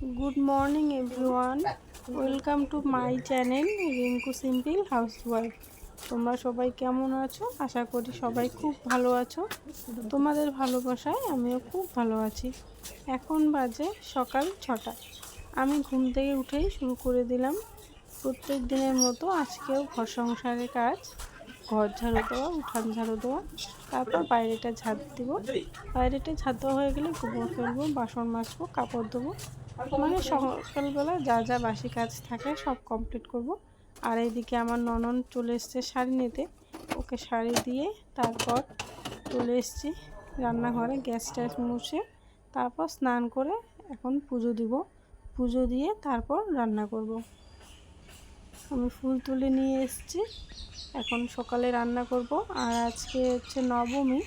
Good morning everyone welcome to my channel Rinku simple housewife তোমরা সবাই কেমন আছো? আশা করি সবাই খুব ভালো আছো। তোমাদের ভালোবাসায় আমিও খুব ভালো আছি। এখন বাজে সকাল ছটা। আমি ঘুম থেকে উঠেই শুরু করে দিলাম। প্রত্যেক দিনের মতো আজকেও ঘর সংসারের কাজ। ঘর ঝাড়ু দেওয়া, উঠান ঝাড়ু দেওয়া, তারপর বাইরেটা ঝাড় দিব। বাইরেটা ঝাড় দেওয়া হয়ে গেলে গোবর ফেলব, বাসন মাজবো, কাপড় দেবো মানে সকালবেলা যা যা বাসি কাজ থাকে সব কমপ্লিট করব। আর এইদিকে আমার ননন চলে এসছে শাড়ি নিতে। ওকে শাড়ি দিয়ে তারপর চলে এসছি রান্নাঘরে, গ্যাস ট্যাস মুছে তারপর স্নান করে এখন পুজো দিব। পুজো দিয়ে তারপর রান্না করব। আমি ফুল তুলে নিয়ে এসেছি। এখন সকালে রান্না করব। আর আজকে হচ্ছে নবমী।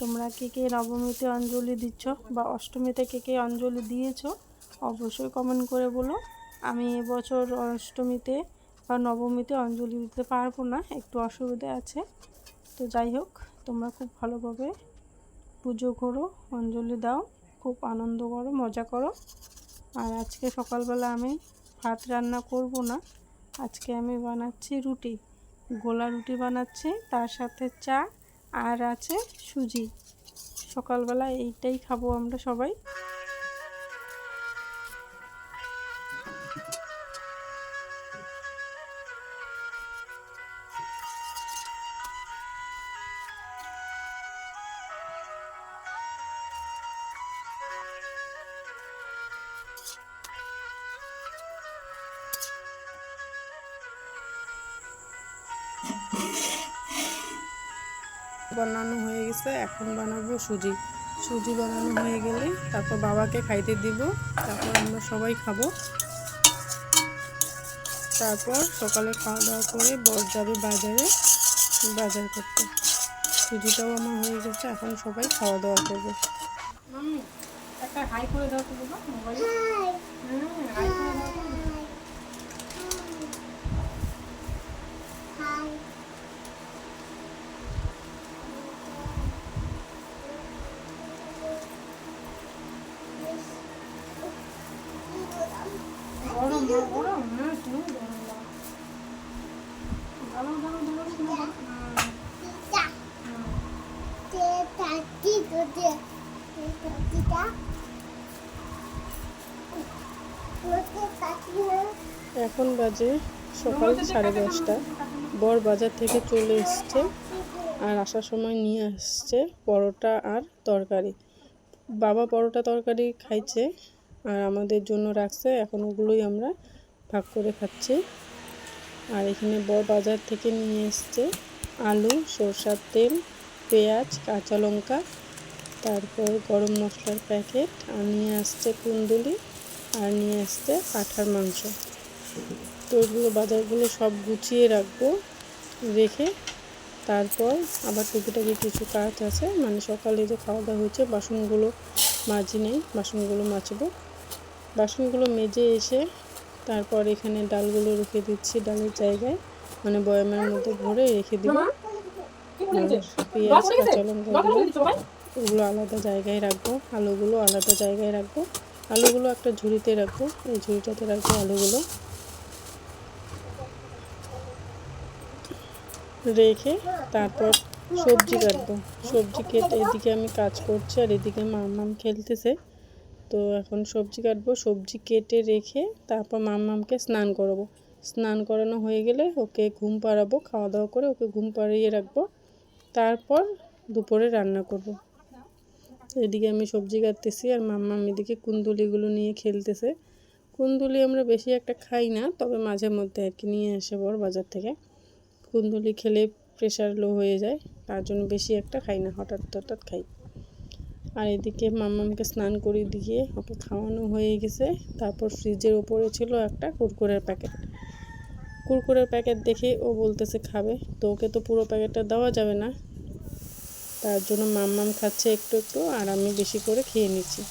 তোমরা কে কে নবমীতে অঞ্জলি দিচ্ছ বা অষ্টমীতে কে কে অঞ্জলি দিয়েছ অবশ্যই কমেন্ট করে বলো। আমি এবছর অষ্টমীতে বা নবমীতে অঞ্জলি দিতে পারব না, একটু অসুবিধা আছে। তো যাই হোক, তোমরা খুব ভালোভাবে পুজো করো, অঞ্জলি দাও, খুব আনন্দ করো, মজা করো। আর আজকে সকালবেলা আমি ভাত রান্না করব না, আজকে আমি বানাচ্ছি রুটি, গোলা রুটি বানাচ্ছি, তার সাথে চা, আর আছে সুজি। সকালবেলা এইটাই খাব আমরা সবাই। বানানো হয়ে গেছে, এখন বানাবো সুজি। সুজি বানানো হয়ে গেলে তারপর বাবাকে খাইতে দিব, তারপর আমরা সবাই খাব। তারপর সকালে খাওয়া দাওয়া করে বর যাবে বাজারে, বাজার করতে। সুজিটাও আমার হয়ে গেছে, এখন সবাই খাওয়া দাওয়া করবে। একটা হাই করে দাও তো মোবাইল হাই করে দাও এখন বাজে সকাল সাড়ে দশটা। বর বাজার থেকে চলে এসছে আর আসার সময় নিয়ে আসছে পরোটা আর তরকারি। বাবা পরোটা তরকারি খাইছে। আর আমাদের জন্য রাখছে। এখন ওগুলোই আমরা ভাগ করে খাচ্ছি। আর এখানে বর বাজার থেকে নিয়ে এসছে আলু, সরষার তেল, পেঁয়াজ, কাঁচা লঙ্কা, তারপর গরম মশলার প্যাকেট, আর নিয়ে আসছে কুন্দুলি, আর নিয়ে আসছে পাঠার মাংস। তো ওগুলো বাজারগুলো সব গুছিয়ে রাখব, রেখে তারপর আবার টুকিটাকি কিছু কাজ আছে। মানে সকালে যে খাওয়া দাওয়া হয়েছে, বাসনগুলো মাজি নেই, বাসনগুলো মাজবো। বাসনগুলো মেজে এসে তারপর এখানে ডালগুলো রেখে দিচ্ছি ডালের জায়গায়। মানে বয়ামের মধ্যে ভরে রেখে দিব। পেঁয়াজ কাঁচা লঙ্কাগুলো ওগুলো আলাদা জায়গায় রাখব আলুগুলো আলাদা জায়গায় রাখব। আলুগুলো একটা ঝুড়িতে রাখব এই ঝুড়িটাতে রাখব আলুগুলো। রেখে তারপর সবজি কাটবো। সবজি কেটে এদিকে আমি কাজ করছি আর এদিকে মাম খেলতেছে। তো এখন সবজি কাটবো, সবজি কেটে রেখে তারপর মামকে স্নান করাবো। স্নান করানো হয়ে গেলে ওকে ঘুম পাড়াবো খাওয়া দাওয়া করে ওকে ঘুম পাড়িয়ে রাখব। তারপর দুপুরে রান্না করব। এদিকে আমি সবজি কাটতেছি আর মাম্মাম এদিকে কুন্দুলিগুলো নিয়ে খেলতেছে। কুন্দুলি আমরা বেশি একটা খাই না, তবে মাঝে মধ্যে আর কি নিয়ে আসে বর বাজার থেকে। কুন্দুলি খেলে প্রেশার লো হয়ে যায়, তার জন্য বেশি একটা খাই না, হঠাৎ হঠাৎ খাই। আর এদিকে মাম্মামকে স্নান করিয়ে দিয়ে ওকে খাওয়ানো হয়ে গেছে। তারপর ফ্রিজের ওপরে ছিল একটা কুরকুরের প্যাকেট কুরকুরের প্যাকেট দেখে ও বলতেছে, খাবে? তো ওকে তো পুরো প্যাকেটটা দেওয়া যাবে না। তার জন্য মাম্মাম খাচ্ছে একটু একটু আর আমি বেশি করে খেয়ে নিচ্ছি,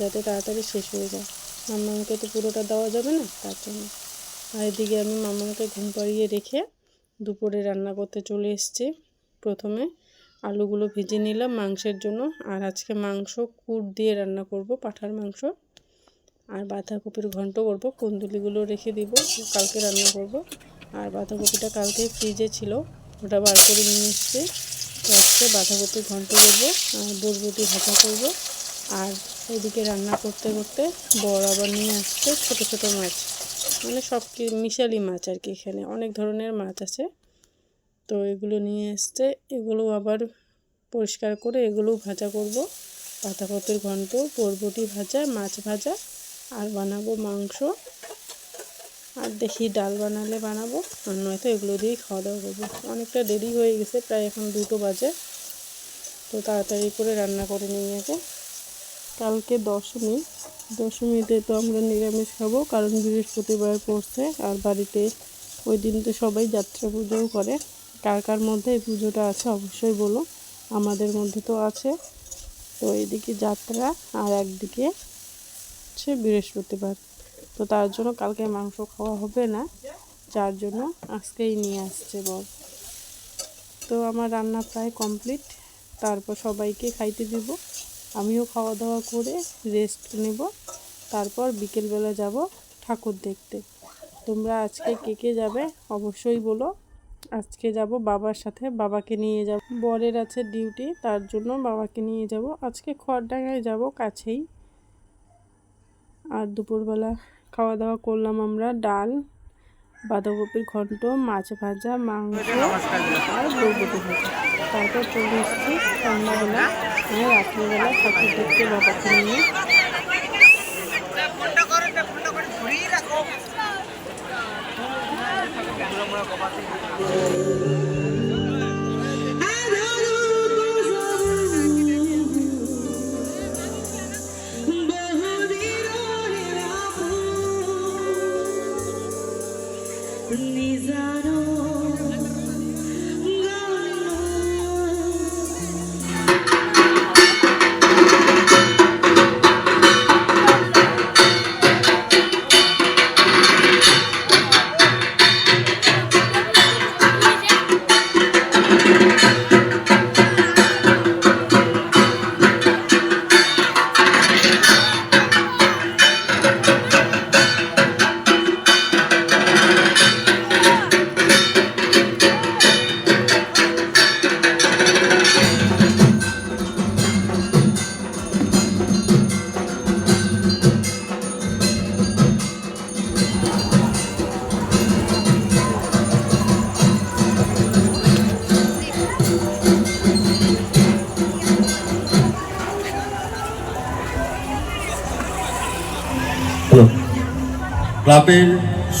যাতে তাড়াতাড়ি শেষ হয়ে যায়। মাম্মামকে তো পুরোটা দেওয়া যাবে না, তার জন্য। আর এদিকে আমি মাম্মামকে ঘুম পাড়িয়ে রেখে দুপুরে রান্না করতে চলে এসছি প্রথমে। আলুগুলো ভেজে নিলাম মাংসের জন্য। আর আজকে মাংস কুট দিয়ে রান্না করব, পাঠার মাংস। আর বাঁধাকপির ঘন্ট করব, কুন্দুলিগুলো রেখে দিব, কালকে রান্না করব। আর বাঁধাকপিটা কালকে ফ্রিজে ছিল, ওটা বার করে নিয়ে এসছি। তো আজকে বাঁধাকপির ঘন্ট করব, আর বরবটি ভাজা করব। আর এদিকে রান্না করতে করতে বড় আবার নিয়ে আসছে ছোট ছোট মাছ। মানে সব মিশালি মাছ আর কি এখানে, অনেক ধরনের মাছ আছে। তো এগুলো নিয়ে এসছে। এগুলো আবার পরিষ্কার করে এগুলো ভাজা করব। পাতাকপির ঘন্ট, বরবটি ভাজা, মাছ ভাজা, আর বানাবো মাংস। আর দেখি ডাল বানালে বানাবো, আর নয়তো এগুলো দিয়েই খাওয়া দাওয়া করব। অনেকটা দেরি হয়ে গেছে, প্রায় এখন দুটো বাজে। তো তাড়াতাড়ি করে রান্না করে নিয়ে আগে। কালকে দশমী দশমীতে তো আমরা নিরামিষ খাব, কারণ বৃহস্পতিবার পড়ছে, আর বাড়িতে ওই দিন তো সবাই যাত্রা পুজোও করে। কার কার মধ্যে এই পুজোটা আছে অবশ্যই বলো। আমাদের মধ্যে তো আছে। তো এদিকে যাত্রা আর একদিকে হচ্ছে বৃহস্পতিবার। তো তার জন্য কালকে মাংস খাওয়া হবে না। যার জন্য আজকেই নিয়ে আসছে বল তো আমার রান্না প্রায় কমপ্লিট। তারপর সবাইকে খাইতে দিব। আমিও খাওয়া দাওয়া করে রেস্ট নেব। তারপর বিকেলবেলা যাব ঠাকুর দেখতে। তোমরা আজকে কে কে যাবে অবশ্যই বলো। আজকে যাব বাবার সাথে, বাবাকে নিয়ে যাব। বরের আছে ডিউটি, তার জন্য বাবাকে নিয়ে যাব। আজকে খড়ডাঙ্গায় যাব কাছেই। আর দুপুরবেলা খাওয়া দাওয়া করলাম আমরা ডাল, বাঁধাকপির ঘন্ট, মাছ ভাজা, মাংস আর বরবটি ভাজা তারপর চলে এসেছি সন্ধ্যাবেলা মানে রাত্রিবেলা ঠাকুর দেখতে বাবাকে নিয়ে। 運ばせていただきます。ক্লাবের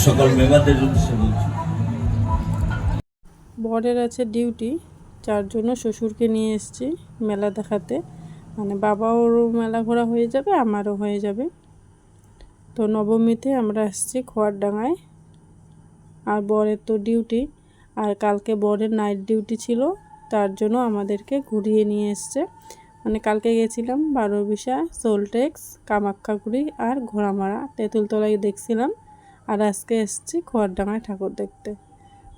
সকল মেম্বারদের উদ্দেশ্যে বলছি। বরের আছে ডিউটি যার জন্য শ্বশুরকে নিয়ে এসেছি মেলা দেখাতে। মানে বাবারও মেলা ঘোরা হয়ে যাবে, আমারও হয়ে যাবে। তো নবমীতে আমরা আসছি খোয়ারডাঙ্গায়। আর বরের তো ডিউটি, আর কালকে বরের নাইট ডিউটি ছিল, তার জন্য আমাদেরকে ঘুরিয়ে নিয়ে এসছে। মানে কালকে গেছিলাম বারোবিশা সোলটেক্স কামাখ্যাগুড়ি আর ঘোড়ামারা, তেঁতুলতলায় দেখছিলাম। আর আজকে এসেছি খোয়ারডাঙ্গায় ঠাকুর দেখতে।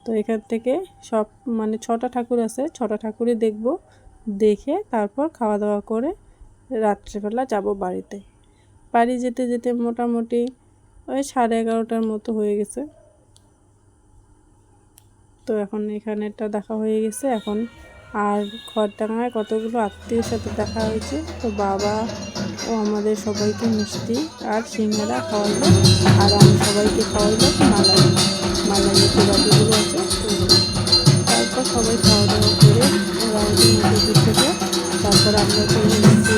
তো এখান থেকে সব মানে ছটা ঠাকুর আছে, ছটা ঠাকুরই দেখব, দেখে তারপর খাওয়া দাওয়া করে রাত্রেবেলা যাব বাড়িতে। বাড়ি যেতে যেতে মোটামুটি ওই সাড়ে এগারোটার মতো হয়ে গেছে। তো এখন এখানেটা দেখা হয়ে গেছে। এখন আর খড়ডাঙ্গায় কতগুলো আত্মীয়ের সাথে দেখা হয়েছে? তো বাবা ও আমাদের সবাইকে মিষ্টি আর সিঙ্গারা খাওয়াইলো আর আমি সবাইকে খাওয়াবো মালাই মালাই যে বাকিগুলো আছে তারপর সবাই খাওয়া দাওয়া করে রাউন্ডি নদীর থেকে তারপর আমরা চলে এসেছি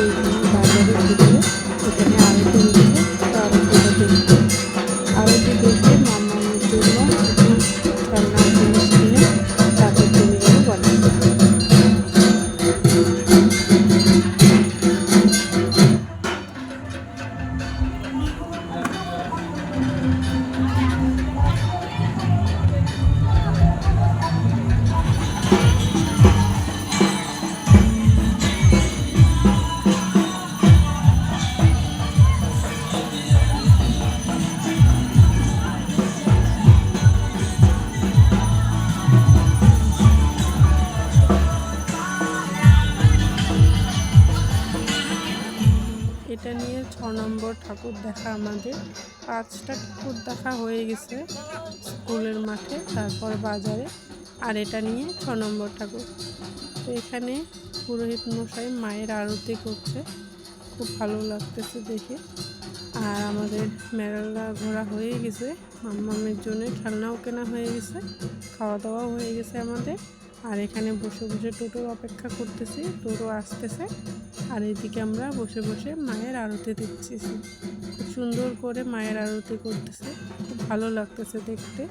বাজারে বাজারের ভিতরে এখানে নম্বর ঠাকুর দেখা আমাদের। পাঁচটা ঠাকুর দেখা হয়ে গেছে স্কুলের মাঠে, তারপর বাজারে। আর এটা নিয়ে ছ নম্বর ঠাকুর। তো এখানে পুরোহিত মশাই মায়ের আরতি করছে। খুব ভালো লাগতেছে দেখে। আর আমাদের মেলা ঘোরা হয়ে গেছে। মাম্মামের জন্য খেলনাও কেনা হয়ে গেছে। খাওয়া দাওয়াও হয়ে গেছে আমাদের। আর এখানে বসে বসে টোটোর অপেক্ষা করতেছি। টোটো আসতেছে। আর এদিকে আমরা বসে বসে মায়ের আরতি দেখতেছি। খুব সুন্দর করে মায়ের আরতি করতেছে। খুব ভালো লাগতেছে দেখতে।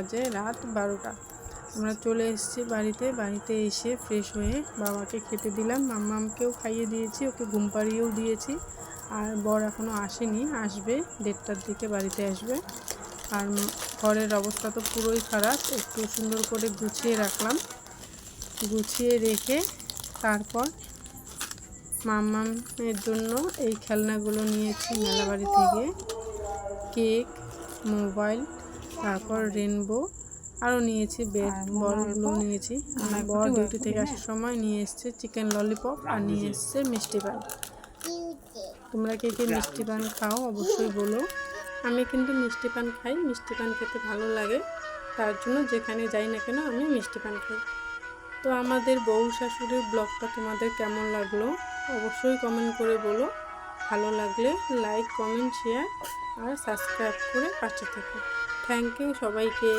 বাজে রাত বারোটা। আমরা চলে এসেছি বাড়িতে। বাড়িতে এসে ফ্রেশ হয়ে বাবাকে খেতে দিলাম। মাম্মামকেও খাইয়ে দিয়েছি, ওকে ঘুম পাড়িয়েও দিয়েছি। আর বর এখনও আসেনি, আসবে, দেড়টার দিকে বাড়িতে আসবে। আর ঘরের অবস্থা তো পুরোই খারাপ, একটু সুন্দর করে গুছিয়ে রাখলাম। গুছিয়ে রেখে তারপর মাম্মামের জন্য এই খেলনাগুলো নিয়েছি মেলাবাড়ি থেকে। কেক, মোবাইল তারপর রেনবো। আরও নিয়েছি বেড বলগুলো নিয়েছি। আর বড় ডিউটি থেকে আসার সময় নিয়ে এসছে চিকেন ললিপপ আর নিয়ে এসছে মিষ্টি পান। তোমরা কে কে মিষ্টি পান খাও অবশ্যই বলো। আমি কিন্তু মিষ্টি পান খাই মিষ্টি পান খেতে ভালো লাগে। তার জন্য যেখানে যাই না কেন আমি মিষ্টি পান খাই। তো আমাদের বউ শাশুড়ির ব্লগটা তোমাদের কেমন লাগল অবশ্যই কমেন্ট করে বলো। ভালো লাগলে লাইক কমেন্ট শেয়ার আর সাবস্ক্রাইব করে পাশে থেকো। থ্যাংক ইউ সবাইকে।